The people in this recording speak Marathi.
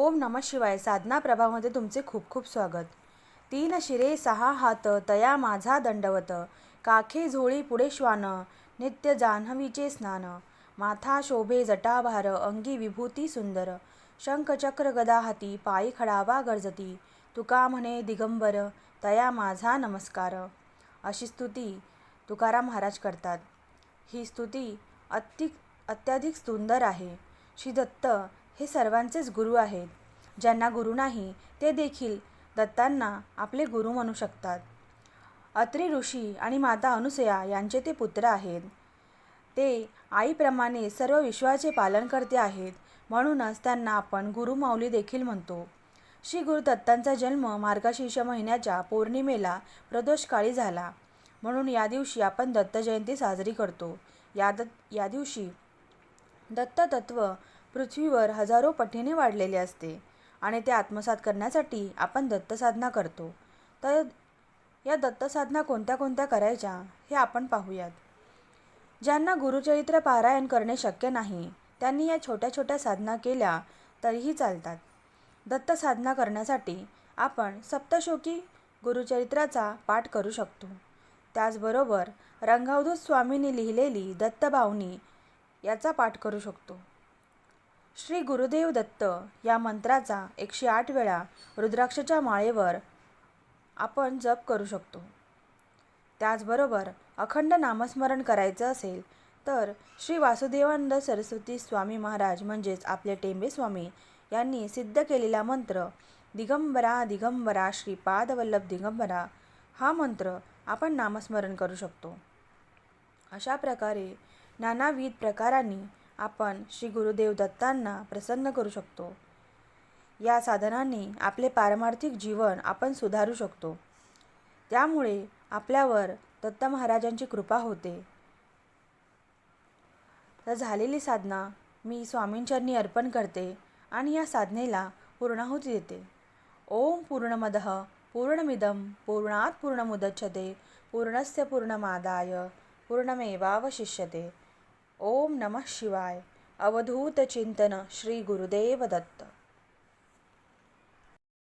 ओम नम शिवाय साधना प्रभामध्ये तुमचे खूप खूप स्वागत. तीन शिरे सहा हात तया माझा दंडवत. काखे झोळी पुढे श्वान. नित्य जान्हवीचे स्नान. माथा शोभे जटाभार अंगी विभूती सुंदर. शंख चक्र गदा हाती पायी खडावा गरजती. तुका म्हणे दिगंबर. तया माझा नमस्कार. अशी स्तुती तुकाराम महाराज करतात. ही स्तुती अत्तिक अत्याधिक सुंदर आहे. श्री दत्त हे सर्वांचेच गुरु आहेत. ज्यांना गुरु नाही ते देखील दत्तांना आपले गुरु म्हणू शकतात. अत्री ऋषी आणि माता अनुसया यांचे ते पुत्र आहेत. ते आईप्रमाणे सर्व विश्वाचे पालन करते आहेत. म्हणूनच त्यांना आपण गुरुमाऊली देखील म्हणतो. श्री गुरु दत्तांचा जन्म मार्गशीर्ष महिन्याच्या पौर्णिमेला प्रदोषकाळी झाला. म्हणून या दिवशी आपण दत्त जयंती साजरी करतो. या दत् या दिवशी दत्ततत्व पृथ्वीवर हजारो पटीने वाढलेले असते आणि ते आत्मसात करण्यासाठी आपण दत्तसाधना करतो. तर या दत्तसाधना कोणत्या कोणत्या करायच्या हे आपण पाहूयात. ज्यांना गुरुचरित्र पारायण करणे शक्य नाही त्यांनी या छोट्या छोट्या साधना केल्या तरीही चालतात. दत्तसाधना करण्यासाठी आपण सप्तशोकी गुरुचरित्राचा पाठ करू शकतो. त्याचबरोबर रंगावधूत स्वामींनी लिहिलेली दत्तभावनी याचा पाठ करू शकतो. श्री गुरुदेव दत्त या मंत्राचा एकशे आठ वेळा रुद्राक्षच्या माळेवर आपण जप करू शकतो. त्याचबरोबर अखंड नामस्मरण करायचं असेल तर श्री वासुदेवानंद सरस्वती स्वामी महाराज म्हणजेच आपले टेंबे स्वामी यांनी सिद्ध केलेला मंत्र दिगंबरा दिगंबरा श्रीपादवल्लभ दिगंबरा हा मंत्र आपण नामस्मरण करू शकतो. अशा प्रकारे नानाविध प्रकारांनी आपण श्री गुरुदेव दत्तांना प्रसन्न करू शकतो. या साधनांनी आपले पारमार्थिक जीवन आपण सुधारू शकतो. त्यामुळे आपल्यावर दत्त महाराजांची कृपा होते. तर झालेली साधना मी स्वामींचरणी अर्पण करते आणि या साधनेला पूर्णाहुती देते. ओम पूर्णमदः पूर्णमिदं पूर्णात पूर्णमुदच्छते पूर्णस्य पूर्णमादाय पूर्णमेवावशिष्यते. ओम नमः शिवाय. अवधूत चिंतन श्री गुरुदेव दत्त.